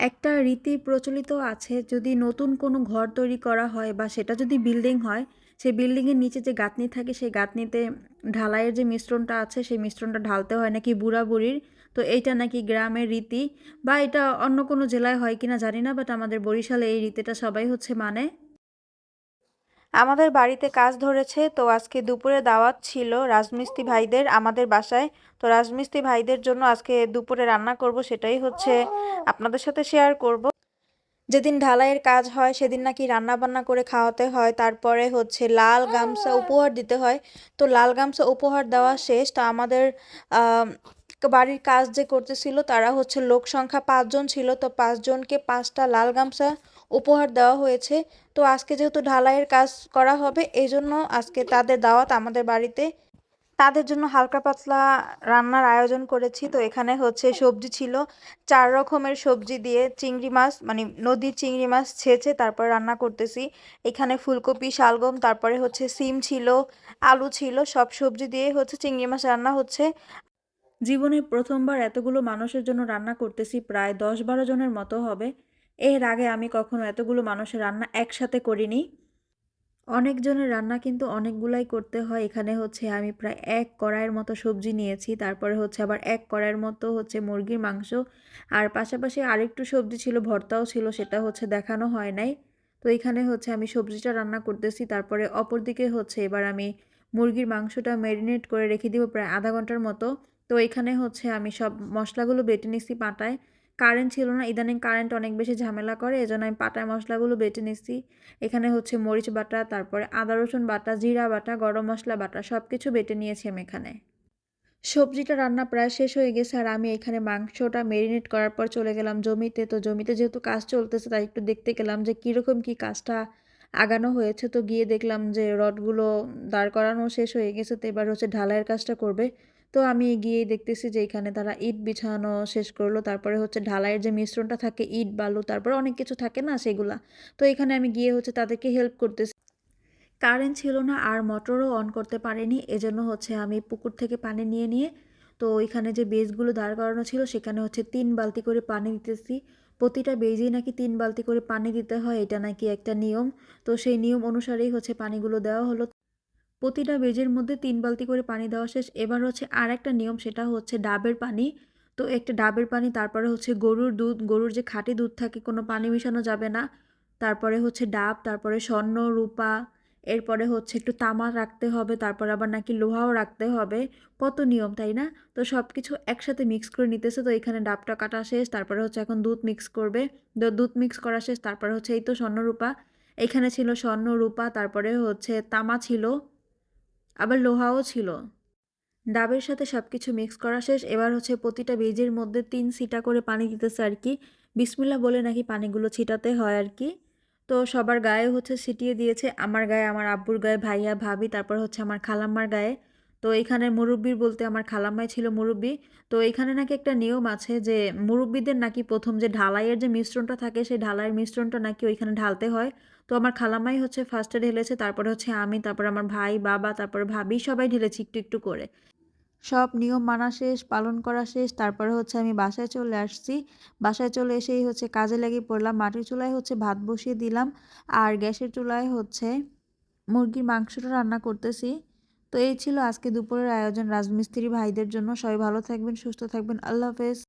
একটা রীতি প্রচলিত আছে, যদি নতুন কোনো ঘর তৈরি করা হয় বা সেটা যদি বিল্ডিং হয়, সেই বিল্ডিংয়ের নিচে যে গাঁথনি থাকে, সেই গাঁথনিতে ঢালাইয়ের যে মিশ্রণটা আছে, সেই মিশ্রণটা ঢালতে হয় নাকি বুড়া বুড়ির? তো এইটা নাকি গ্রামের রীতি বা এটা অন্য কোনো জেলায় হয় কিনা জানি না বাট আমাদের বরিশালে এই রীতিটা সবাই হচ্ছে মানে। আমাদের বাড়িতে কাজ ধরেছে, তো আজকে দুপুরে দাওয়াত ছিল রাজমিস্ত্রি ভাইদের আমাদের বাসায়। তো রাজমিস্ত্রি ভাইদের জন্য আজকে দুপুরে রান্না করব সেটাই হচ্ছে আপনাদের সাথে শেয়ার করব। যেদিন ঢালাইয়ের কাজ হয় সেদিন নাকি রান্না বান্না করে খাওয়াতে হয়, তারপরে হচ্ছে লাল গামছা উপহার দিতে হয়। তো লাল গামছা উপহার দেওয়া শেষ, তো আমাদের বাড়ির কাজ যে করতেছিল তারা হচ্ছে লোক সংখ্যা পাঁচজন ছিল, তো পাঁচজনকে পাঁচটা লাল গামছা উপহার দেওয়া হয়েছে। তো আজকে যেহেতু ঢালাইয়ের কাজ করা হবে এই জন্য আজকে তাদের দাওয়াত আমাদের বাড়িতে। তাদের জন্য হালকা পাতলা রান্নার আয়োজন করেছি। তো এখানে হচ্ছে সবজি ছিল। চার রকমের সবজি দিয়ে চিংড়ি মাছ মানে নদীর চিংড়ি মাছ ছেঁচে তারপর রান্না করতেছি। এখানে ফুলকপি, শালগম, তারপরে হচ্ছে সিম ছিল, আলু ছিল, সব সবজি দিয়ে হচ্ছে চিংড়ি মাছ রান্না হচ্ছে। জীবনে প্রথমবার এতগুলো মানুষের জন্য রান্না করতেছি, প্রায় দশ বারো জনের মতো হবে। এর আগে আমি কখনো এতগুলো মানুষের রান্না একসাথে করিনি। অনেকজনের রান্না কিন্তু অনেকগুলাই করতে হয়। এখানে হচ্ছে আমি প্রায় এক কড়াইয়ের মতো সবজি নিয়েছি, তারপরে হচ্ছে আবার এক কড়াইয়ের মতো হচ্ছে মুরগির মাংস। আর পাশাপাশি আরেকটু সবজি ছিল, ভর্তাও ছিল, সেটা হচ্ছে দেখানো হয় নাই। তো এখানে হচ্ছে আমি সবজিটা রান্না করতেছি, তারপরে অপরদিকে হচ্ছে এবার আমি মুরগির মাংসটা ম্যারিনেট করে রেখে দিব প্রায় আধা ঘণ্টার মতো। তো এখানে হচ্ছে আমি সব মশলাগুলো বেটে নিচ্ছি পাটায়। কারেন্ট ছিল না। ইদানিং কারেন্ট অনেক বেশি ঝামেলা করে, এজন্য আমি পাটায় মশলাগুলো বেটে নিচ্ছি এখানে হচ্ছে মরিচ বাটা, তারপরে আদা, রসুন বাটা, জিরা বাটা, গরম মশলা বাটা সব কিছু বেটে নিয়েছি আমি এখানে। সবজিটা রান্না প্রায় শেষ হয়ে গেছে আর আমি এখানে মাংসটা মেরিনেট করার পর চলে গেলাম জমিতে। তো জমিতে যেহেতু কাজ চলতেছে, তাই একটু দেখতে গেলাম যে কীরকম কী কাজটা আগানো হয়েছে। তো গিয়ে দেখলাম যে রডগুলো দাঁড় করানো শেষ হয়ে গেছে, তো এবার হচ্ছে ঢালাইয়ের কাজটা করবে। তো আমি গিয়ে দেখতেছি যে এখানে তারা ইট বিছানো শেষ করল। তারপরে হচ্ছে ঢালাইয়ের যে মিশ্রণটা থাকে, ইট, বালু, তারপরে অনেক কিছু থাকে না সেগুলা। তো এখানে আমি গিয়ে হচ্ছে তাদেরকে হেল্প করতেছি। কারেন্ট ছিল না, আর মোটরও অন করতে পারিনি। এজন্য হচ্ছে আমি পুকুর থেকে পানি নিয়ে নিয়ে, তো ওইখানে যে বেজগুলো দাঁড় করানো ছিল, সেখানে হচ্ছে তিন বালতি করে পানি দিতেছি। প্রতিটা বেজেই নাকি তিন বালতি করে পানি দিতে হয়, এটা নাকি একটা নিয়ম। তো সেই নিয়ম অনুসারেই হচ্ছে পানিগুলো দেওয়া হলো। প্রতিটা বেজের মধ্যে তিন বালতি করে পানি দেওয়া শেষ। এবার হচ্ছে আর একটা নিয়ম, সেটা হচ্ছে ডাবের পানি। তো একটা ডাবের পানি, তারপরে হচ্ছে গরুর দুধ, গরুর যে খাঁটি দুধ থাকে, কোনো পানি মেশানো যাবে না। তারপরে হচ্ছে ডাব, তারপরে স্বর্ণ, রূপা, এরপরে হচ্ছে একটু তামা রাখতে হবে, তারপর আবার নাকি লোহাও রাখতে হবে। কত নিয়ম, তাই না? তো সব কিছু একসাথে মিক্স করে নিতেছে, তো এখানে ডাবটা কাটা শেষ, তারপরে হচ্ছে এখন দুধ মিক্স করবে। তো দুধ মিক্স করা শেষ, তারপরে হচ্ছে এই তো স্বর্ণরূপা এখানে ছিল স্বর্ণ, রূপা, তারপরে হচ্ছে তামা ছিল। আবার লোহাও ছিল। ডাবের সাথে সব কিছু মিক্স করা শেষ। এবার হচ্ছে প্রতিটা বেজের মধ্যে তিন সিটা করে পানি দিতেছে আর কি। বিসমিল্লা বলে নাকি পানিগুলো ছিটাতে হয় আর কি। তো সবার গায়ে হচ্ছে ছিটিয়ে দিয়েছে। আমার গায়ে, আমার আব্বুর গায়ে, ভাইয়া, ভাবি, তারপর হচ্ছে আমার খালাম্মার গায়ে। তো এখানে মুরব্বির বলতে আমার খালাম্মাই ছিল মুরব্বি। তো এখানে নাকি একটা নিয়ম আছে যে মুরব্বিদের নাকি প্রথম যে ঢালাইয়ের যে মিশ্রণটা থাকে, সেই ঢালাইয়ের মিশ্রণটা নাকি ওইখানে ঢালতে হয়। তো আমার খালাম্মাই হচ্ছে ফার্স্টে ঢেলেছে, তারপরে হচ্ছে আমি, তারপর আমার ভাই, বাবা, তারপরে ভাবি, সবাই ঢেলেছি একটু একটু করে। সব নিয়ম মানা শেষ, পালন করা শেষ, তারপরে হচ্ছে আমি বাসায় চলে আসছি। বাসায় চলে এসেই হচ্ছে কাজে লেগে পড়লাম, মাটির চুলায় হচ্ছে ভাত বসিয়ে দিলাম। আর গ্যাসের চুলায় হচ্ছে মুরগির মাংসটা রান্না করতেছি। তো এই ছিল আজকে দুপুরের আয়োজন। রাজমিস্ত্রি ভাইদের জন্য সবাই ভালো থাকবেন, সুস্থ থাকবেন। আল্লাহ হাফেজ।